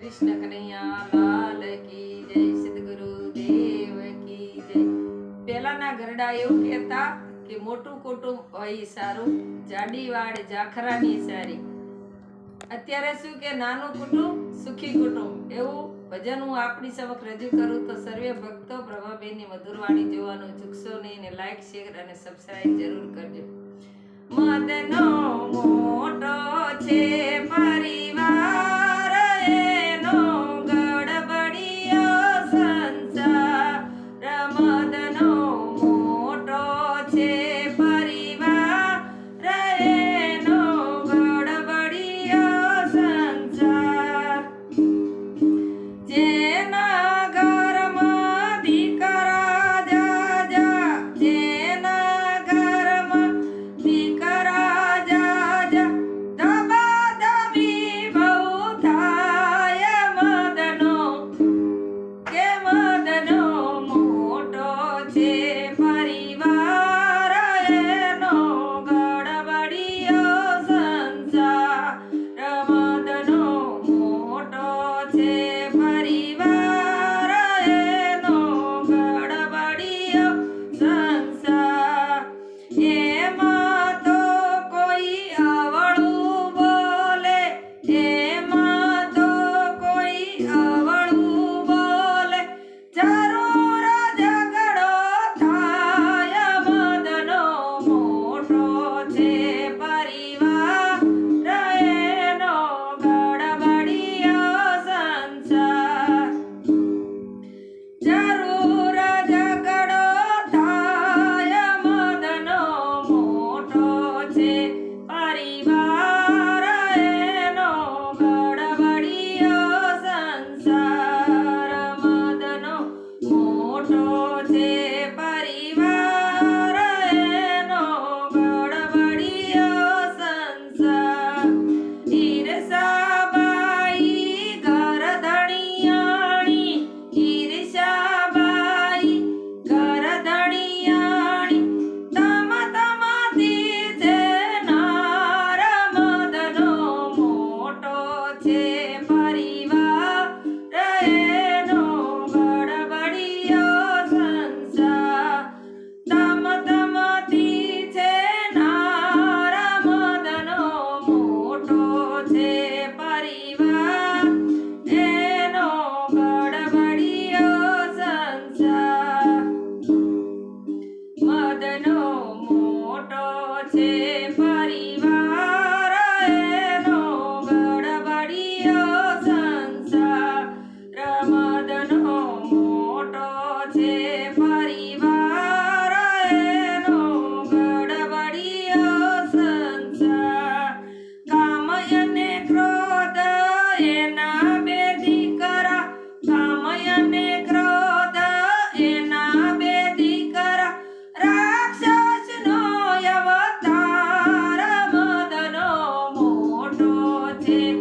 કૃષ્ણ કનૈયા કી જય સદગુરુ દેવ કી જય. પહેલાના ઘરડા એવું કહેતા કે મોટું કુટુંબ હોય સારું જાડી વાડ જાખરાની સારી. અત્યારે શું કે નાનું કુટુંબ, સુખી કુટુંબ. એવું ભજન હું આપણી સમક્ષ રજૂ કરું તો સર્વે ભક્તો પ્રભાબેનની મધુરવાણી જોવાનું ચૂકશો નહીં ને લાઈક શેર અને સબસ્ક્રાઈબ જરૂર કરજો. મદનો did